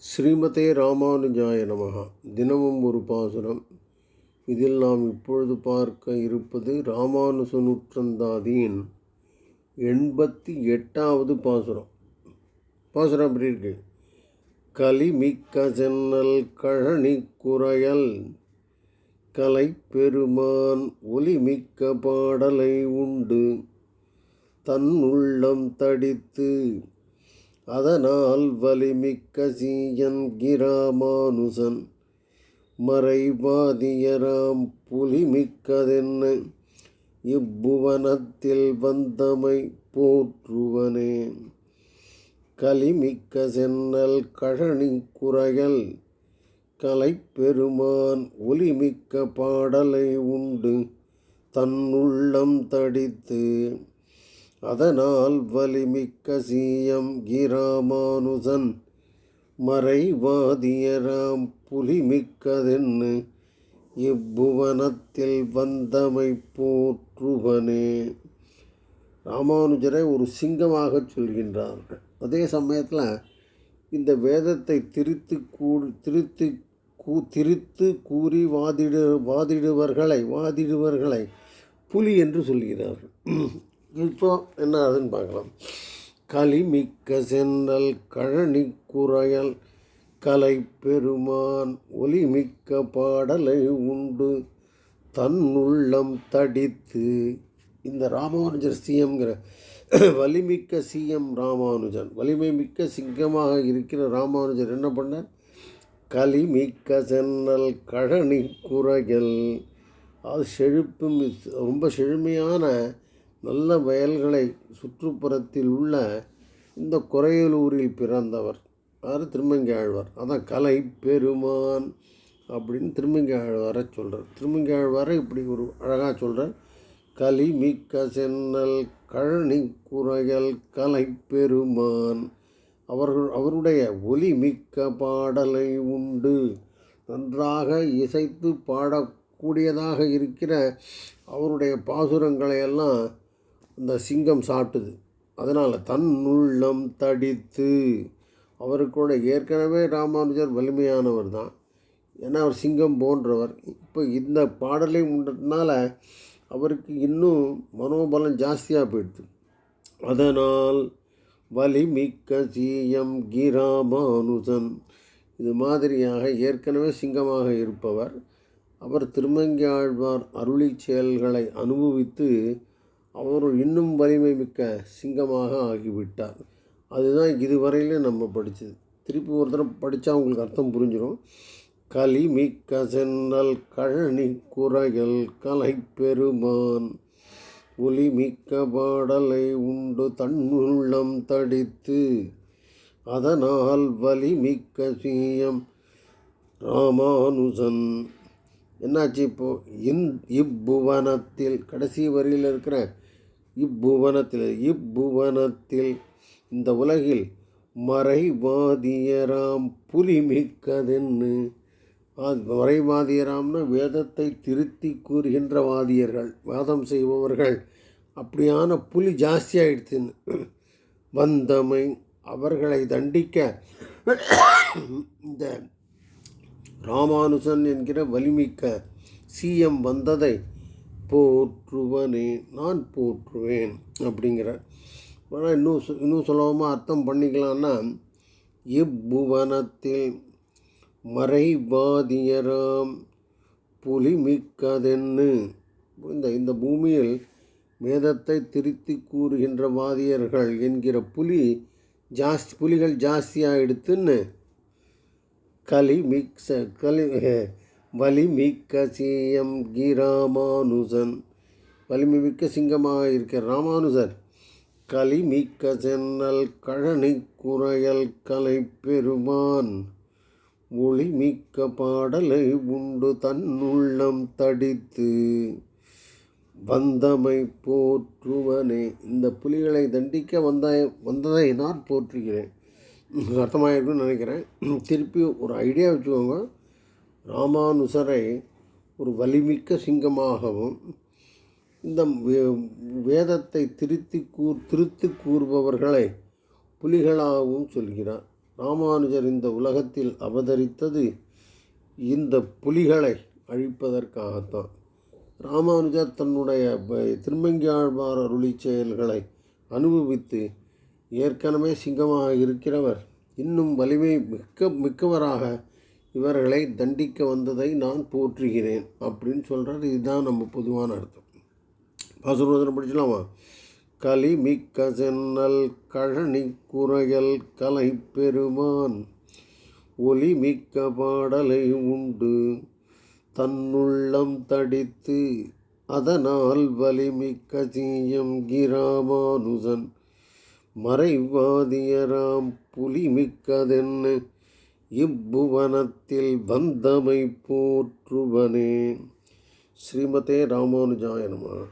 ஸ்ரீமதே ராமானுஜாய நமகா தினமும் ஒரு பாசுரம். இதில் நாம் இப்பொழுது பார்க்க இருப்பது ராமானுஜ நூற்றந்தாதியின் எண்பத்தி எட்டாவது பாசுரம். பாசுரம் எப்படி இருக்கு? கலிமிக்க சென்னல் கழனி குறையல் கலை பெருமான் ஒலிமிக்க பாடலை உண்டு. தன் உள்ளம் தடித்து அதனால் வலிமிக்க சீயன் கிராமானுசன் மறைவாதியராம் புலிமிக்கதென்ன இப்புவனத்தில் வந்தமை போற்றுவனே. கலிமிக்க சென்னல் கழனி குறையல் கலைப்பெருமான் ஒலிமிக்க பாடலை உண்டு தன்னுள்ளம் தடித்து அதனால் வலிமிக்க சீயம் கிராமானுசன் மறைவாதியராம் புலிமிக்கதென்னு இப்புவனத்தில் வந்தமை போற்றுவனே. ராமானுஜரை ஒரு சிங்கமாக சொல்கின்றார்கள். அதே சமயத்தில் இந்த வேதத்தை திரித்து கூ திரித்து கூ திரித்து கூறி வாதிடு வாதிடுவர்களை வாதிடுவர்களை புலி என்று சொல்கிறார்கள். இப்போ என்ன ஆகுதுன்னு பார்க்கலாம். களிமிக்க சென்னல் கழனி குறையல் கலை பெருமான் ஒலிமிக்க பாடலை உண்டு தன்னுள்ளம் தடித்து. இந்த ராமானுஜர் சிஎம்ங்கிற வலிமிக்க சிஎம் ராமானுஜன் வலிமை மிக்க சிங்கமாக இருக்கிற ராமானுஜர் என்ன பண்ணார்? களிமிக்க சென்னல் கழனி குறைகள் அது செழிப்பு மிஸ்- ரொம்ப செழுமையான நல்ல வயல்களை சுற்றுப்புறத்தில் உள்ள இந்த குறையலூரில் பிறந்தவர். யார்? திருமங்கை ஆழ்வார் அதான் கலை பெருமான் அப்படின்னு திருமங்கை ஆழ்வாரை சொல்கிறார் திருமங்கை ஆழ்வாரை இப்படி ஒரு அழகாக சொல்கிறார் கலி மிக்க சென்னல் கழனி குறையல் கலை பெருமான். அவர்கள் அவருடைய ஒலி மிக்க பாடலை உண்டு. நன்றாக இசைத்து பாடக்கூடியதாக இருக்கிற அவருடைய பாசுரங்களை எல்லாம் இந்த சிங்கம் சாப்பிட்டுது அதனால் தன் உள்ளம் தடித்து அவருக்கூட ஏற்கனவே ராமானுஜர் வலிமையானவர் தான் ஏன்னா அவர் சிங்கம் போன்றவர். இப்போ இந்த பாடலை உண்டதுனால அவருக்கு இன்னும் மனோபலம் ஜாஸ்தியாக போயிடுது. அதனால் வலிமிக்க சீயம் கிராமானுஜன். இது மாதிரியாக ஏற்கனவே சிங்கமாக இருப்பவர். அவர் திருமங்கி ஆழ்வார் அருளி செயல்களை அனுபவித்து அவர் இன்னும் வலிமை மிக்க சிங்கமாக ஆகிவிட்டார். அதுதான் இதுவரையிலும் நம்ம படித்தது திருப்பி ஒரு தடவை படித்தா உங்களுக்கு அர்த்தம் புரிஞ்சிடும் களி மிக்க சென்னல் கழனி குறைகள் கலை பெருமான். ஒலி மிக்க பாடலை உண்டு தன்னுள்ளம் தடித்து அதனால் வலிமிக்க சீயம் ராமானுசன். என்னாச்சு இப்போ? இந் இப்புவனத்தில் கடைசி வரியில் இருக்கிற இப்புவனத்தில் இப்புவனத்தில் இந்த உலகில் மறைவாதியராம் புலிமிக்கதென்னு. அது மறைவாதியராம்னா வேதத்தை திருத்தி கூறுகின்ற வாதியர்கள் வாதம் செய்பவர்கள். அப்படியான புலி ஜாஸ்தியாயிடுச்சுன்னு வந்தமை அவர்களை தண்டிக்க இந்த ராமானுஜன் என்கிற வலிமிக்க சிஎம் வந்ததை போற்றுவனே நான் போற்றுவேன் அப்படிங்கிற ஆனால் இன்னும் இன்னும் சுலபமாக அர்த்தம் பண்ணிக்கலாம்னா இப்புவனத்தில் மறைவாதியராம் புலிமிக்கதென்னு. இந்த இந்த பூமியில் வேதத்தை திருத்தி கூறுகின்ற வாதியர்கள் என்கிற புலி ஜாஸ்தி புலிகள் ஜாஸ்தியாகிடுத்துன்னு கலி மிக்ச கலி வலிமிக்க சிஎம் கி ராமானுஜன் மிக்க சிங்கமாக இருக்கிற ராமானுஜன் கலிமிக்க சென்னல் கழனி குறையல் கலை பெருமான் ஒளிமிக்க பாடலை உண்டு தன்னுள்ளம் தடித்து வந்தமை போற்றுவனே. இந்த புலிகளை தண்டிக்க வந்த வந்ததை நான் போற்றுகிறேன். அர்த்தமாயிருக்குன்னு நினைக்கிறேன். திருப்பி ஒரு ஐடியா வச்சுக்கோங்க. ராமானுசரை ஒரு வலிமிக்க சிங்கமாகவும் இந்த வே- வேதத்தை திருத்தி கூர் திருத்து கூறுபவர்களை புலிகளாகவும் சொல்கிறார். ராமானுஜர் இந்த உலகத்தில் அவதரித்தது இந்த புலிகளை அழிப்பதற்காகத்தான். ராமானுஜர் தன்னுடைய திருமங்கியாழ்வார் அருளி செயல்களை அனுபவித்து ஏற்கனவே சிங்கமாக இருக்கிறவர் இன்னும் வலிமை மிக்க மிக்கவராக இவர்களை தண்டிக்க வந்ததை நான் போற்றுகிறேன் அப்படின்னு சொல்கிறார் இதுதான் நம்ம பொதுவான அர்த்தம். பாசுரோதனை படிச்சலாமா களி மிக்க சென்னல் கழனி குறையல் கலை பெருமான். ஒலி மிக்க பாடலை உண்டு. தன்னுள்ளம் தடித்து அதனால் வலிமிக்க சீயம் கிராமானுசன். மறைவாதியராம் புலிமிக்கதென்ன இப்புவனத்தில் வந்தமை போற்றுவனே. ஸ்ரீமதே ராமானுஜாய நம.